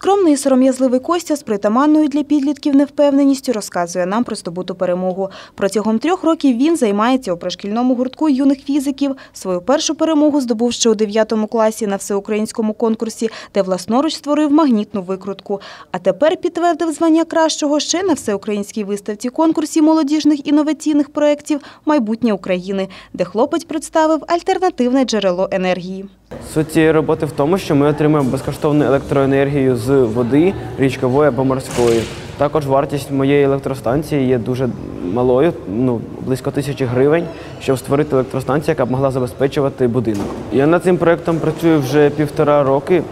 Скромний і сором'язливий Костя з притаманною для підлітків невпевненістю розказує нам про здобуту перемогу. Протягом трьох років він займається у пришкільному гуртку юних фізиків. Свою першу перемогу здобув ще у 9 класі на всеукраїнському конкурсі, де власноруч створив магнітну викрутку. А тепер підтвердив звання кращого ще на всеукраїнській виставці конкурсі молодіжних інноваційних проєктів Майбутнє України, де хлопець представив альтернативне джерело енергії. Суть цієї роботи в тому, що ми отримуємо безкоштовну електроенергію з води, річкової або морської. Також вартість моєї електростанції є дуже малою, ну близько тисячі гривень, щоб створити електростанцію, яка б могла забезпечувати будинок. Я над цим проєктом працюю вже півтора роки.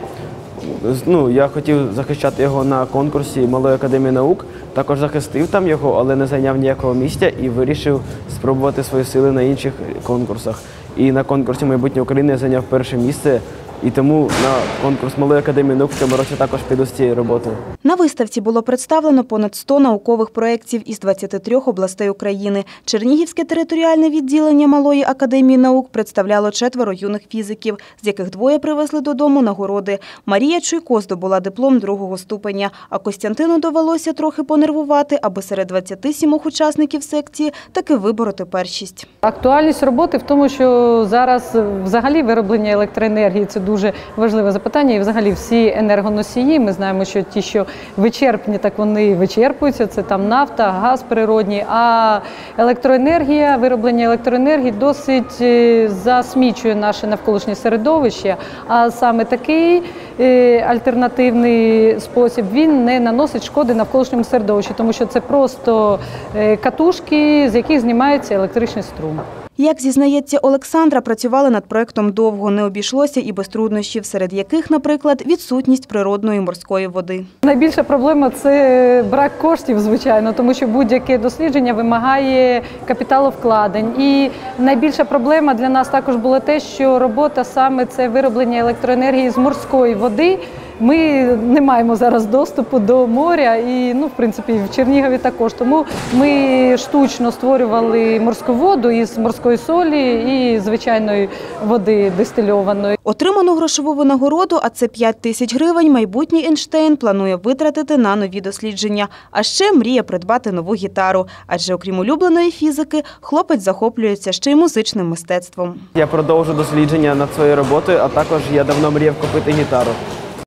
Ну, я хотів захищати його на конкурсі Малої академії наук. Також захистив там його, але не зайняв ніякого місця і вирішив спробувати свої сили на інших конкурсах. І на конкурсі майбутнє України зайняв перше місце. І тому на конкурс Малої академії наук в цьому році також піду з цією роботою. На виставці було представлено понад 100 наукових проєктів із 23 областей України. Чернігівське територіальне відділення Малої академії наук представляло четверо юних фізиків, з яких двоє привезли додому нагороди. Марія Чуйко здобула диплом другого ступеня, а Костянтину довелося трохи понервувати, аби серед 27 учасників секції таки вибороти першість. Актуальність роботи в тому, що зараз взагалі вироблення електроенергії це дуже важливе запитання. І взагалі всі енергоносії. Ми знаємо, що ті, що вичерпні, так вони вичерпуються. Це там нафта, газ природній. А електроенергія, вироблення електроенергії досить е, засмічує наше навколишнє середовище. А саме такий е, альтернативний спосіб він не наносить шкоди навколишньому середовищу, тому що це просто е, катушки, з яких знімається електричний струм. Як зізнається Олександра, працювали над проектом довго, не обійшлося і без труднощів, серед яких, наприклад, відсутність природної морської води. Найбільша проблема це брак коштів, звичайно, тому що будь-яке дослідження вимагає капіталовкладень. І найбільша проблема для нас також була те, що робота саме це вироблення електроенергії з морської води. Ми не маємо зараз доступу до моря, і ну, в принципі, в Чернігові також. Тому ми штучно створювали морську воду із морської солі і звичайної води дистильованої. Отриману грошову винагороду, а це 5 тисяч гривень, майбутній Ейнштейн планує витратити на нові дослідження. А ще мріє придбати нову гітару. Адже окрім улюбленої фізики, хлопець захоплюється ще й музичним мистецтвом. Я продовжу дослідження над своєю роботою, а також я давно мріяв купити гітару.